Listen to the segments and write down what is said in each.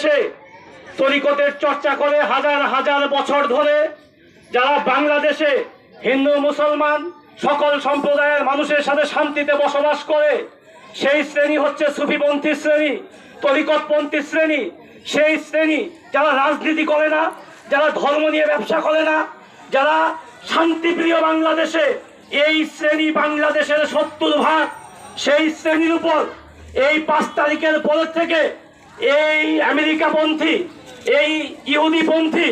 বাংলাদেশে তরিকতের চর্চা করে হাজার হাজার বছর ধরে যারা বাংলাদেশে হিন্দু, মুসলমান সকল সম্প্রদায়ের মানুষের সাথে শান্তিতে বসবাস করে, সেই শ্রেণি হচ্ছে সুফিপন্থী শ্রেণি, তরিকতপন্থী শ্রেণি। সেই শ্রেণি যারা রাজনীতি করে না, যারা ধর্ম নিয়ে ব্যবসা করে না, যারা শান্তিপ্রিয় বাংলাদেশে, এই শ্রেণি বাংলাদেশের সত্তর ভাগ, সেই শ্রেণির উপর এই পাঁচ তারিখের পরের থেকে এই আমেরিকাপন্থী, এই ইহুদিপন্থী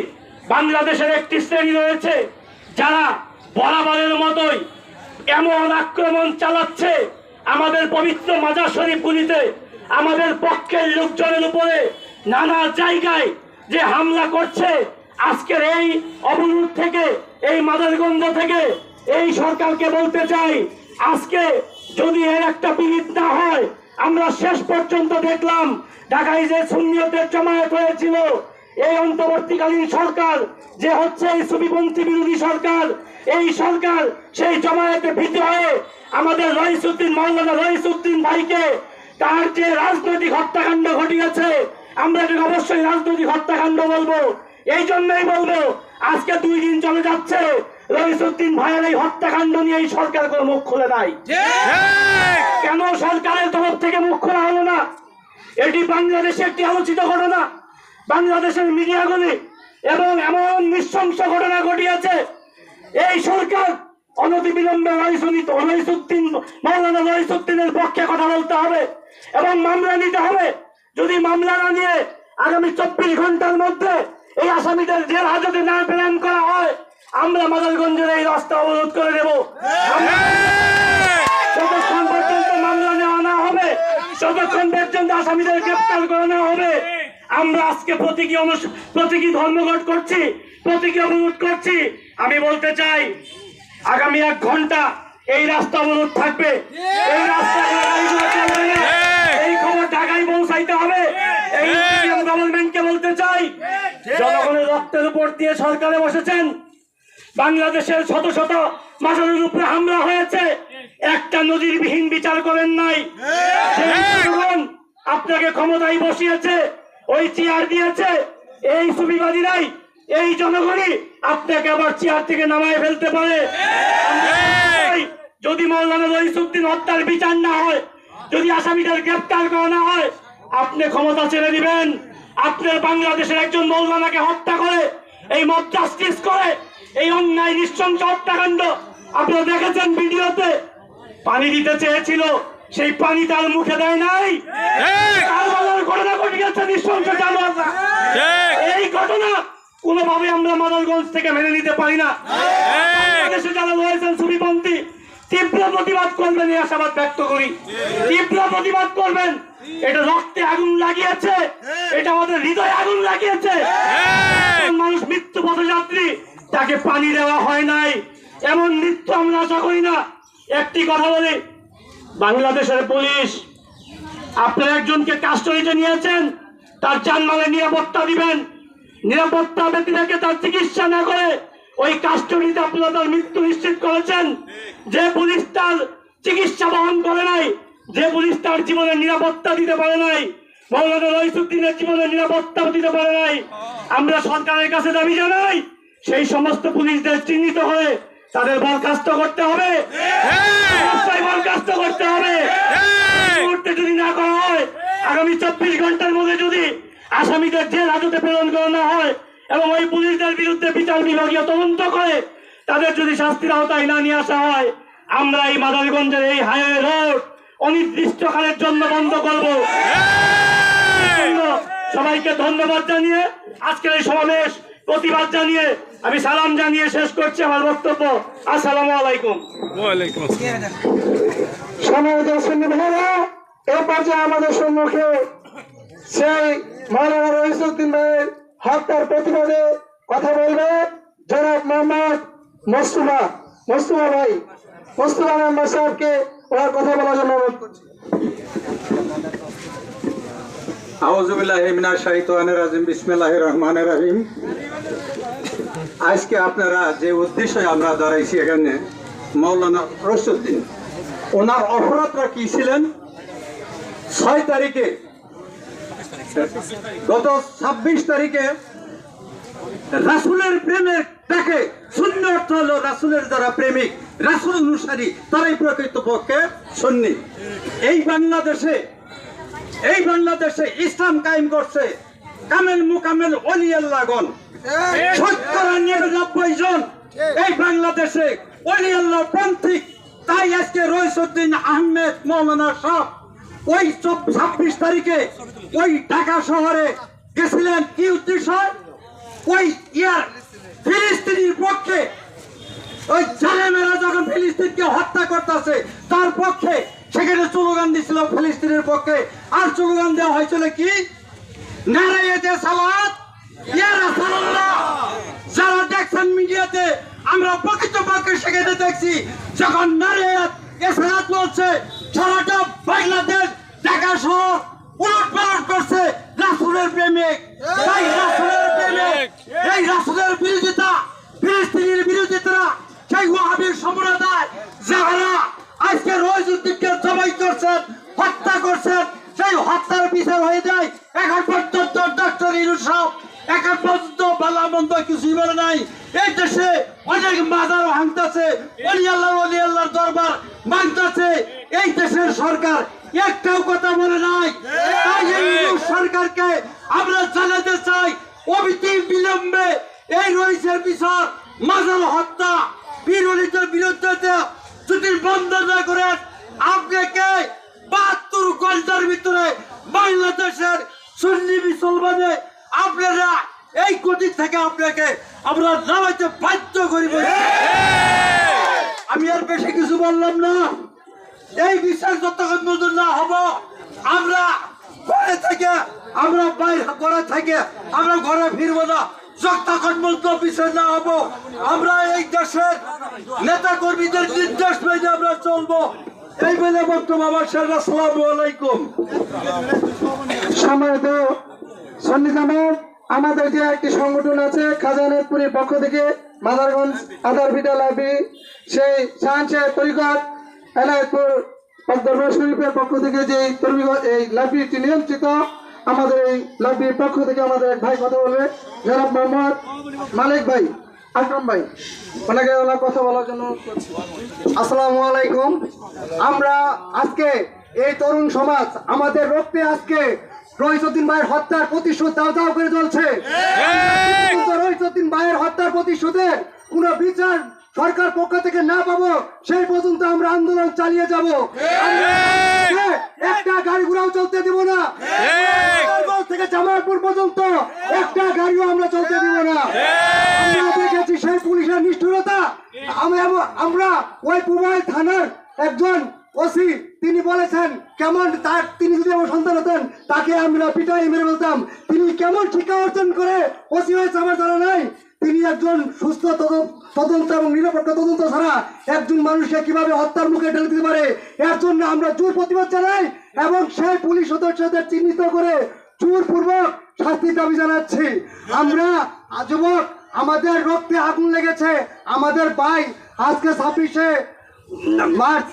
বাংলাদেশের একটি শ্রেণি রয়েছে যারা বরাবরের মতোই এমন আক্রমণ চালাচ্ছে আমাদের পবিত্র মাজার শরীফগুলিতে, আমাদের পক্ষের লোকজনের উপরে নানা জায়গায় যে হামলা করছে। আজকের এই অবরোধ থেকে, এই মাদারগঞ্জ থেকে এই সরকারকে বলতে চাই, আজকে যদি এর একটা বিহিত না হয় আমরা শেষ পর্যন্ত দেখলাম ঢাকায় যে সুন্নিয়তের জমায়েত হয়েছিল, এই অন্তর্বর্তীকালীন সরকার যে হচ্ছে এই সুবিপন্থী বিরোধী সরকার, এই সরকার সেই জমায়েতে ভীতি হয়ে আমাদের রইসুদ্দিন মৌলানা রইসুদ্দিন ভাইকে তার যে রাজনৈতিক হত্যাকাণ্ড ঘটিয়েছে, আমরা এটাকে অবশ্যই রাজনৈতিক হত্যাকাণ্ড বলব। এই জন্যই বলব, আজকে দুই দিন চলে যাচ্ছে রইসুদ্দিন ভাইয়ের এই হত্যাকাণ্ড নিয়ে এই সরকার কোনো মুখ খুলে নাই। কেন সরকারের তরফ থেকে মুখ খোলা হলো না? এটি বাংলাদেশে একটি আলোচিত ঘটনা। বাংলাদেশের মিডিয়াগুলি এবং এমন নৃশংস ঘটনা ঘটিয়েছে। এই সরকার অনতিবিলম্বে রইসুদ্দিন রইসুদ্দিন মৌলানা রইসুদ্দিনের পক্ষে কথা বলতে হবে এবং মামলা নিতে হবে। যদি মামলা না নিয়ে আগামী চব্বিশ ঘণ্টার মধ্যে এই আসামিদের জেল হাজতে না প্রেরণ করা আমরা মাদারগঞ্জের এই রাস্তা অবরোধ করে দেব। যতক্ষণ পর্যন্ত মামলা নেওয়া না হবে ততক্ষণ পর্যন্ত আসামিদের গ্রেপ্তার করে নেওয়া হবে আমরা আজকে প্রতীকী প্রতীকী ধর্মঘট করছি প্রতীকী অবরোধ করছি। আমি বলতে চাই আগামী এক ঘণ্টা এই রাস্তা অবরোধ থাকবে। এই রাস্তা। এই খবর ঢাকায় পৌঁছাইতে হবে। এই গভর্নমেন্টকে বলতে চাই জনগণের রক্তের উপর দিয়ে সরকারে বসেছেন। বাংলাদেশের শত শত মাসাদের উপরে হামলা হয়েছে। একটা নজিরবিহীন বিচার করেন নাই। আপনাকে ক্ষমতায় বসিয়েছে, ওই চেয়ার দিয়েছে। এই সুবিবাদীরাই, এই জনগণই আপনাকে আবার চেয়ার থেকে নামায় ফেলতে পারে। যদি মৌলানা রইসুদ্দিন হত্যার বিচার না হয়, যদি আসামিদের গ্রেপ্তার করা না হয়, আপনি ক্ষমতা ছেড়ে দিবেন। আপনার বাংলাদেশের একজন মৌলানাকে হত্যা করে, এই মব জাস্টিস করে এই অন্যায় নৃশংস হত্যাকাণ্ড। আপনারা দেখেছেন ভিডিওতে? পানি দিতে চেয়েছিল সেই পানি তার মুখে দেয় নাই। জানোয়াররা। এই ঘটনা কোনোভাবে আমরা মাদারগঞ্জ থেকে মেনে নিতে পারি না। বাংলাদেশে যারা রয়েছেন সুবিপন্থী তীব্র প্রতিবাদ করবেন এই আশাবাদ ব্যক্ত করি। তীব্র প্রতিবাদ করবেন। এটা রক্তে আগুন লাগিয়েছে। এটা আমাদের হৃদয়ে আগুন লাগিয়েছে। মানুষ মৃত্যু পথযাত্রী তাকে পানি দেওয়া হয় নাই। এমন মৃত্যু আমরা আশা করি না। একটি কথা বলি, বাংলাদেশের পুলিশ আপনারা একজনকে কাস্টডিতে নিয়েছেন, তার জানমালের নিরাপত্তা দিবেন। নিরাপত্তা ব্যক্তিদেরকে তার চিকিৎসা না করে ওই কাস্টডিতে আপনারা তার মৃত্যু নিশ্চিত করেছেন। যে পুলিশ তার চিকিৎসা বহন করে নাই, যে পুলিশ তার জীবনে নিরাপত্তা দিতে পারে নাই, মৌলানা রইসুদ্দিনের জীবনে নিরাপত্তা দিতে পারে নাই। আমরা সরকারের কাছে দাবি জানাই সেই সমস্ত পুলিশদের চিহ্নিত হয়ে তাদের বরখাস্ত করতে হবে। বরখাস্ত করতে হবে। এই মুহূর্তে যদি না করা হয় আগামী চব্বিশ ঘণ্টার মধ্যে যদি আসামিদের জেল হাজতে প্রেরণ করা না হয় এবং ওই পুলিশদের বিরুদ্ধে বিচার বিভাগীয় তদন্ত করে তাদের যদি শাস্তির আওতায় না নিয়ে আসা হয় আমরা এই মাদারগঞ্জের এই হাইওয়ে রোড অনির্দিষ্টকালের জন্য বন্ধ করব। সবাইকে ধন্যবাদ জানিয়ে আজকের এই সমাবেশ প্রতিবাদ জানিয়ে আমি সালাম জানিয়ে শেষ করছি আমার বক্তব্য। আসসালামু আলাইকুম। আসসালাম। ভাইরা এ পর্যায়ে আমাদের সম্মুখে সেই মৌলানা রহিসুদ্দিন ভাইয়ের হত্যার প্রতিবাদে কথা বলবে জনাব মোহাম্মদ মোস্তফা মোস্তফা ভাই। মোস্তফা মেম্বার সাহেবকে ওনার কথা বলার জন্য অনুরোধ করছি। আউজুবিল্লাহ মিনাশ শাইতানির রাজিম বিসমিল্লাহির রহমানির রহিম। আজকে আপনারা যে উদ্দেশ্যে আমরা দাঁড়াইছি এখানে, মৌলানা রসুদ্দিন ওনার অপরাধরা কি ছিলেন? ছয় তারিখে, গত ছাব্বিশ তারিখে রাসুলের প্রেমের ডাকে শূন্য অর্থ হলো রাসুলের যারা প্রেমিক, রাসুল অনুসারী, তারাই প্রকৃত পক্ষে সন্নি। এই বাংলাদেশে এই বাংলাদেশে ইসলাম কায়েম করছে। কামেল মুকামেল অলি আল্লাহগণ শতকরা নিরানব্বই জন এই বাংলাদেশে অলি আল্লাহ পন্থিক তাই আজকে রইসুদ্দিন আহমেদ মৌলানা সাহ ওই ছাব্বিশ তারিখে ওই ঢাকা শহরে গেছিলেন কি উদ্দেশ্য ওই ইয়ার ফিলিস্তিনির পক্ষে ওই জালেমেরা যখন ফিলিস্তিনকে হত্যা করতেছে তার পক্ষে সেখানে স্লোগান দিছিল ফিলিস্তিনের পক্ষে। আর স্লোগান দেওয়া হয়েছিল কি? নারায়েতে সালাত, ইয়া রাসূলুল্লাহ। যারা দেখছেন মিডিয়াতে, আমরা প্রকৃত পক্ষে সেখানে দেখছি, যখন নারায়াত এ সালাত বলছে সারাটা বাংলাদেশ, ঢাকা শহর উলট করছে রাসূলের প্রেমিক। তাই রাসূলের প্রেমিক, এই রাসূলের বিরোধিতা, ফিলিস্তিনের বিরোধিতা, সেই ওয়াহাবির সম্প্রদায়, যারা আজকে রইজুদ্দিনকে জবাই করছেন, হত্যা করছেন সেই হত্যার বিচার হয়ে যায়। এখন পর্যন্ত ডক্টর ইরুসব এখন পর্যন্ত বালা মন্দ কিছুই বলে নাই। এই দেশে অনেক মাজার ভাঙতেছে অলি আল্লাহ অলি আল্লাহর দরবার ভাঙতেছে। এই দেশের সরকার একটাও কথা বলে নাই। তাই এই সরকারকে আমরা জানাতে চাই অবিধি বিলম্বে এই রয়েছের বিচার, মাজার হত্যা, বিরোধীদের বিরুদ্ধে যদি বন্ধ না করেন আপনাকে ঘণ্টার ভিতরে বাংলাদেশের সুন্নি মুসলমানে আপনারা এই কোটি থেকে আপনাকে আমরা নামাইতে বাধ্য করিব। আমি আর বেশি কিছু বললাম না। এই বিশ্বাস যতক্ষণ নতুন না হব, আমরা ঘরে থেকে, আমরা বাইরে ঘরে থেকে, আমরা ঘরে ফিরবো না। যতক্ষণ পর্যন্ত বিচার না হব, আমরা এই দেশের নেতা কর্মীদের নির্দেশ মেনে আমরা চলবো। এই বলে শেখ আসসালামু আলাইকুম। সন্নি জামাত আমাদের যে একটি সংগঠন আছে খাজানাথপুরের পক্ষ থেকে মাদারগঞ্জ আদার বিটা লাইব্রেরি, সেই সাহায্যের তরিকত এনায়তপুর দরবার শরীফের পক্ষ থেকে যে এই লাইব্রেরিটি নিয়ন্ত্রিত, আমাদের এই লাইব্রেরির পক্ষ থেকে আমাদের এক ভাই কথা বলবে, জনাব মোহাম্মদ মালিক ভাই। আকরম ভাই ওনাকে ওনার কথা বলার জন্য আসসালামু আলাইকুম। আমরা আজকে এই তরুণ সমাজ আমাদের রক্তে আজকে রহিসুদ্দিন ভাইয়ের হত্যার প্রতিশোধ দাও দাও করে চলছে রহিসুদ্দিন ভাইয়ের হত্যার প্রতিশোধের কোনো বিচার সরকার পক্ষ থেকে না পাবো সেই পর্যন্ত আমরা আন্দোলন চালিয়ে যাব। একটা গাড়ি ঘোড়াও চলতে দিব না। থেকে জামালপুর পর্যন্ত একটা গাড়িও আমরা চলতে দিব না। আমরা দেখেছি সেই পুলিশের নিষ্ঠুরতা। আমরা- ওই পুবাইল থানার একজন ওসি তিনি বলেছেন কেমন তার তিনি যদি আমার সন্তান হতেন তাকে আমরা পিটাই মেরে বলতাম তিনি কেমন শিক্ষা অর্জন করে ওসি হয়েছে আমার জানা নাই? তিনি একজন সুস্থ তদ- তদন্ত এবং নিরপেক্ষ তদন্ত ছাড়া একজন মানুষকে কীভাবে হত্যার মুখে ঢেলে দিতে পারে? এর জন্য আমরা জোর প্রতিবাদ জানাই এবং সেই পুলিশ সদস্যদের চিহ্নিত করে জোরপূর্বক শাস্তির দাবি জানাচ্ছি। আমরা যুবক আমাদের রক্তে আগুন লেগেছে। আমাদের ভাই আজকে ছাব্বিশে মার্চ,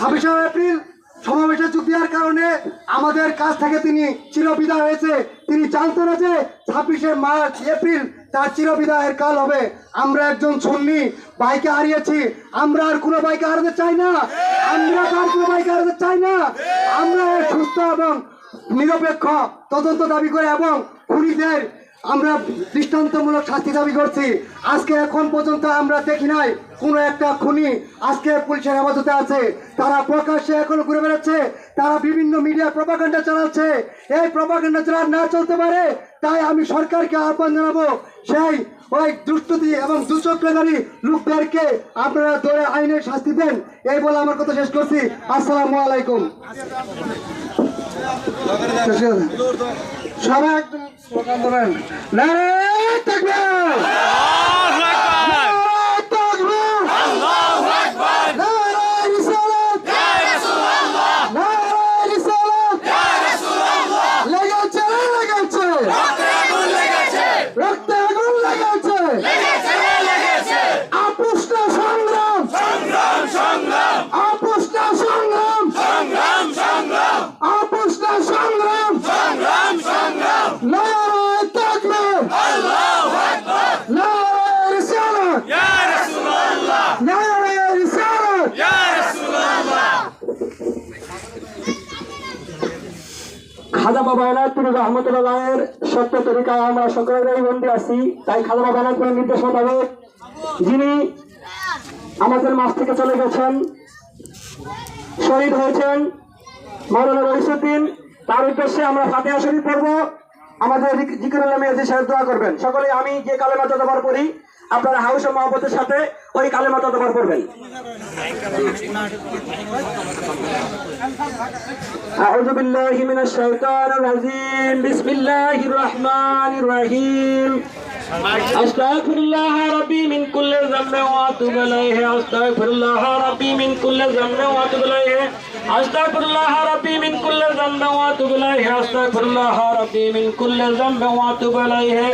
ছাব্বিশে এপ্রিল সমাবেশে যোগ দেওয়ার কারণে আমাদের কাছ থেকে তিনি চিরবিদায় হয়েছে। তিনি জানতেন না যে ছাব্বিশে মার্চ, এপ্রিল তার চিরবিদায়ের কাল হবে। আমরা একজন সুন্নি, বাইকে হারিয়েছি। আমরা আর কোনো বাইকে হারাতে চাই না। আমরা আর কোনো বাইকে হারাতে চাই না। আমরা সুস্থ এবং নিরপেক্ষ তদন্ত দাবি করে এবং খুনিদের আমরা দৃষ্টান্তমূলক শাস্তি দাবি করছি। আজকে এখন পর্যন্ত আমরা দেখি নাই কোনো একটা খুনি আজকে পুলিশের হেফাজতে আছে। তারা প্রকাশ্যে এখনও ঘুরে বেড়াচ্ছে, তারা বিভিন্ন মিডিয়া প্রপাগান্ডা চালাচ্ছে। এই প্রপাগান্ডা চালা না চলতে পারে, তাই আমি সরকারকে আহ্বান জানাব, সেই ওই দুষ্টুতি এবং দুচক্রধারী লোকদেরকে আপনারা ধরে আইনের শাস্তি দেন, এই বলে আমার কথা শেষ করছি। আসসালামু আলাইকুম। সবাই একদম স্লোগান দেবেন। নারে তাকবীর নারে তাকবীর নারে রিসালাত নারে রিসালাত লেগেছে লেগেছে রক্তে আগুন লেগেছে আপুষ্ট সংগ্রাম আপুষ্ট সংগ্রাম আপুষ্ট সংগ্রাম খাজা বাবা এনায়তুর রহমতুল্লাহের সত্য তরিকায় আমরা সকলেই বন্দী আছি, তাই খাজা বাবা এনায়তুর নির্দেশ মোতাবেক যিনি আমাদের মাছ থেকে চলে গেছেন, শহীদ হয়েছেন মৌলানা রহিসুদ্দিন, তার উদ্দেশ্যে আমরা ফাতেহা শরীফ পড়ব। আমাদের জিকিরুল্লাহ মেয়াজি সাহেব দোয়া করবেন। সকলে আমি যে কালেমা যতবার পড়ি আপনারা হাউস ও মহব্বতের সাথে ওই কালেমা ততবার পড়বেন أعوذ بالله من الشيطان الرجيم بسم الله الرحمن الرحيم أستغفر الله ربي من كل ذنب وأتوب إليه أستغفر الله ربي من كل ذنب وأتوب إليه أستغفر الله ربي من كل ذنب وأتوب إليه أستغفر الله ربي من كل ذنب وأتوب إليه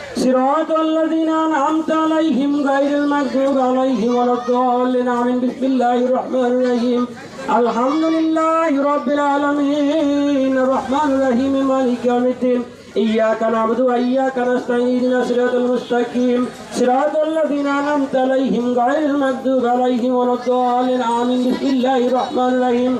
صراط الذين أنعمت عليهم غير المغضوب عليهم ولا الضالين. آمين. بسم الله الرحمن الرحيم. الحمد لله رب العالمين. الرحمن الرحيم. مالك يوم الدين. إياك نعبد وإياك نستعين. الصراط المستقيم. صراط الذين أنعمت عليهم غير المغضوب عليهم ولا الضالين. آمين. بسم الله الرحمن الرحيم.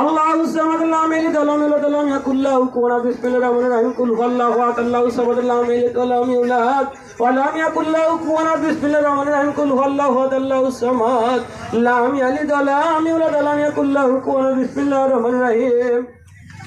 আল্লাহু সামাদ লাম ইলাইহি দালাম ইলা দালাম ইয়াকুল্লাহু কুনা বিসমিল্লাহির রহমানির রহিম কুল হুয়াল্লাহু আহাদ, আল্লাহু সামাদ লাম ইলাইহি দালাম ইলা আহাদ ওয়া লাম ইয়াকুল্লাহু কুনা বিসমিল্লাহির রহমানির রহিম কুল হুয়াল্লাহু আহাদ, আল্লাহু সামাদ। লাম ইলাইহি দালাম ইলা দালাম ইয়াকুল্লাহু কুনা বিসমিল্লাহির রহমানির রহিম।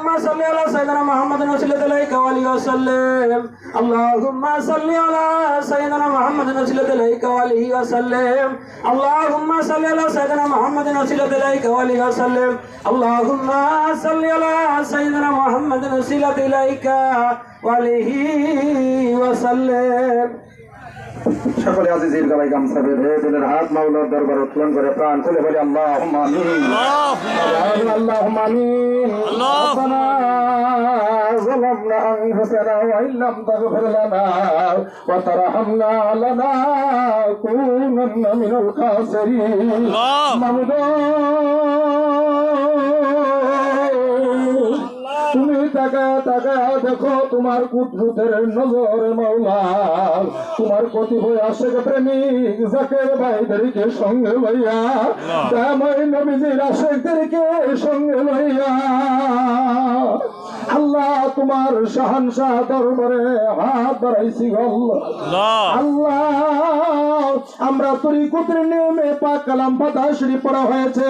صل على سيدنا محمد وسيلة إليك وآله وسلم اللهم صل على سيدنا محمد وسيلة إليك وآله وسلم اللهم صل على سيدنا محمد وسيلة إليك وآله وسلم اللهم صل على سيدنا محمد وسيلة إليك وآله وسلم সকলে আজিজের গলায় গামছা বেঁধে দিলের হাত মাওলার দরবার উত্তোলন করে প্রাণ খুলে বলি আল্লাহ আমিন আল্লাহ আমিন ربنا ظلمنا أنفسنا وإن لم تغفر لنا وترحمنا لنكونن من الخاسرين মামুদুর তুমি তাকা টাকা দেখো তোমার কুদ্রুতের নজর মাওলা। তোমার কতিপয় আশেক প্রেমিক জাকের ভাইদেরকে সঙ্গে লইয়া দামাই নবীজির আশেকদেরকে সঙ্গে লইয়া। আল্লাহ তোমার শাহানশাহ দরবারে হাত বাড়াইছি আল্লাহ। আল্লাহ। আমরা তরিকতের নিয়মে পাক কালাম ফাতা শরীফ পড়া হয়েছে।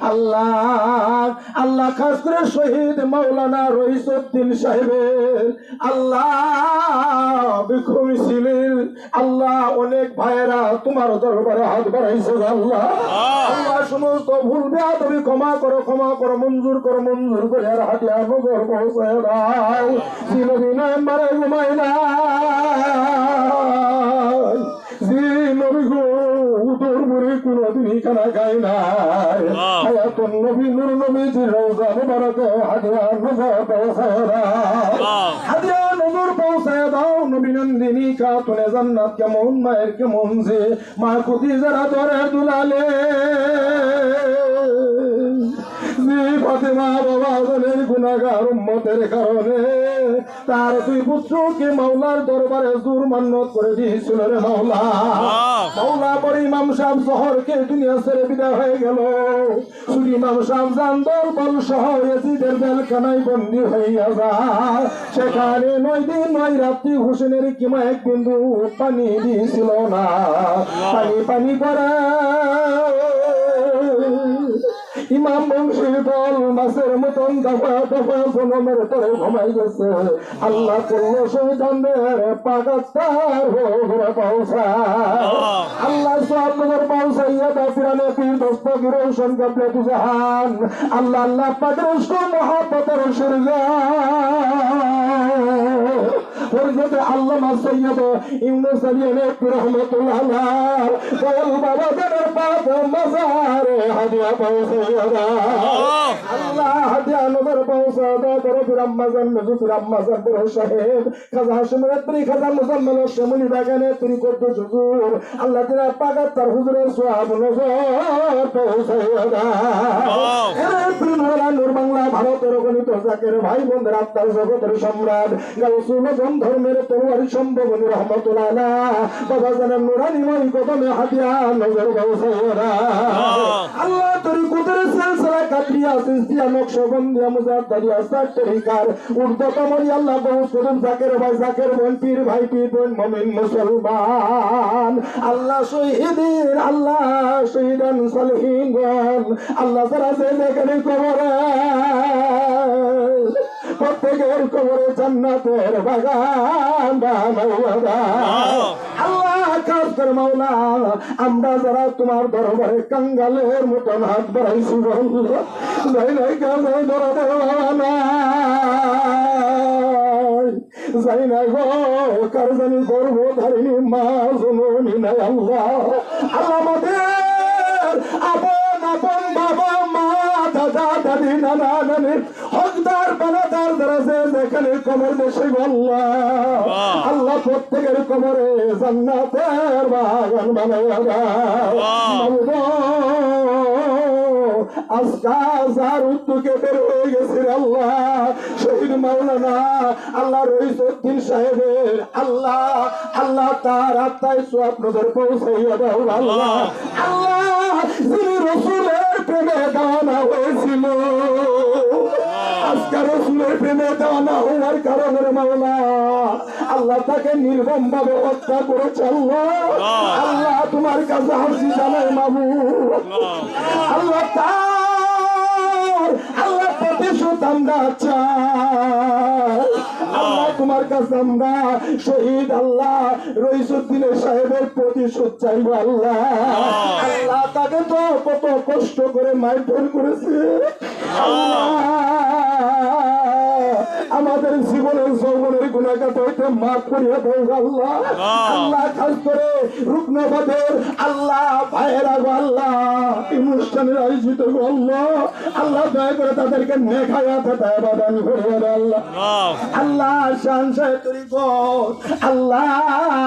আল্লাহ আল্লাহ খাস করে শহীদ মাওলানা রইসুদ্দিন সাহেবের আল্লাহ ছিলেন আল্লাহ অনেক ভাইয়েরা তোমার দরবারে হাত বাড়াইছে আল্লাহ। আল্লাহ। সমস্ত ভুল বেয়াদবি ক্ষমা করো ক্ষমা করো মঞ্জুর করো মঞ্জুর করে আর হাতিয়া নগর পৌঁছায় দাও দিন মারে ঘুমাই না কোনদিনই খানা খাই নাই হায়াতুন নবী নূর নবী জি রওজা মুবারকে হাদিয়া নজর পৌঁছায় দাও দাও নবী নন্দিনী খাতুনে কেমন মায়ের কেমন যে মা খুদি যারা ধরে দুলালে জি ফাতেমা বাবা উম্মতের কারণে তার দুই পুত্রকে মাওলার দরবারে জোর মান্যত করে দিয়েছিল রে মাওলা। মাওলা পরে ইমাম সাহেব শহরকে দুনিয়া ছেড়ে বিদায় হয়ে গেল। শুধু ইমাম সাহেব জান দরবার সহ এসিদের বেলখানায় বন্দি হইয়া যায়। সেখানে নয় দিন নয় রাত্রি হোসেনের কিমা এক বিন্দু পানি দিয়েছিল না। পানি পানি করে ইমাম বংশীর দল মাছের মতন দফা দফা জনমের তরে ঘুমাই গেছে। আল্লাহ করল শৈতানদের পাকাত্তার ঘুরে পৌঁছা আল্লাহ। সব পৌঁছাইয়া দা পিরানে পীর দস্তগির রোশন কাবলে জাহান। আল্লাহ আল্লাহ পাকের মহাপতের সুরগা পরিষদে আল্লামা সৈয়দ ইউনুস আলী আলাইহি রহমাতুল্লাহ দয়াল বাবা জানের পাক মাজারে হাদিয়া পৌঁছাইয়া আল্লাহ হাদিয়া নজর পৌঁছা দাও বড় বিরাম্মাজান মেজু বিরাম্মাজান বড় সাহেব, খাজা হাসিমের প্রি খাজা মুজাম্মেল শ্যামলি বাগানে তার হুজুরের নজর দাও ভারতের গণিত জাকের ভাই বোনদের আত্মার জগতের সম্রাট গাউসুল আজম ধর্মের তরুয়ারি সম্ভবনী রহমতুল্লাহ। বাবা জানার নুরানি মই কদমে হাতিয়া নজর আল্লাহ তরি কুদের সিলসিলা নকশবন্দিয়া মুজাদ্দারিয়া সাত তরিকার। উর্দু কমরি আল্লাহ জাকের ভাই জাকের বোন পীর ভাই পীর বোন মমিন মুসলমান। আল্লাহ শহীদের আল্লাহ শহীদান সালহীন আল্লাহ যেখানে কবরে প্রত্যেকের কবরে জান্নাতের বাগান। আল্লাহ। মাওলা আমরা যারা তোমার দরবারে কাঙ্গালের মতন হাত বাড়াইছি যাই নাই কাজে যাই না গো কার জানি মা জননী নাই আল্লাহ। আল্লাহ আমাদের আপন আপন বাবা মা দাদা দাদি নানা নানি হকদার বানাদার যারা যে যেখানে কবর দেশে আল্লাহ আল্লাহ প্রত্যেকের কবরে জান্নাতের বাগান হয়ে রে আল্লাহ শহীদ মাওলানা আল্লাহ আল্লাহ আল্লাহ তার আত্মায় সব নজর আল্লাহ আল্লাহ যিনি রসুলের দানা হয়েছিল। আজকে রসুলের প্রেমে দানা হওয়ার কারণে মাওলা, আল্লাহ তাকে নির্মম ভাবে হত্যা করে চলল আল্লাহ তোমার কাছে হাসি জানাই মামু। আল্লাহ তার, আল্লাহ প্রতিশোধ আমরা চাই। তোমার কাছে আমরা শহীদ আল্লাহ রইসুদ্দিনের সাহেবের প্রতিশোধ চাইব আল্লাহ। আল্লাহ। তাকে তো কত কষ্ট করে মারধর করেছে। আমাদের জীবনের যৌবনের গুণাগাত হইতে মাফ করিয়া দেও আল্লাহ। আল্লাহ। খাস করে রুগ্নবাদের আল্লাহ ভাইয়েরা গো আল্লাহ এই অনুষ্ঠানের আয়োজিত আল্লাহ। আল্লাহ দয়া করে তাদেরকে নেখায়াতে দয়া বাদান করিয়া আল্লাহ। আল্লাহ শান সাহেব আল্লাহ।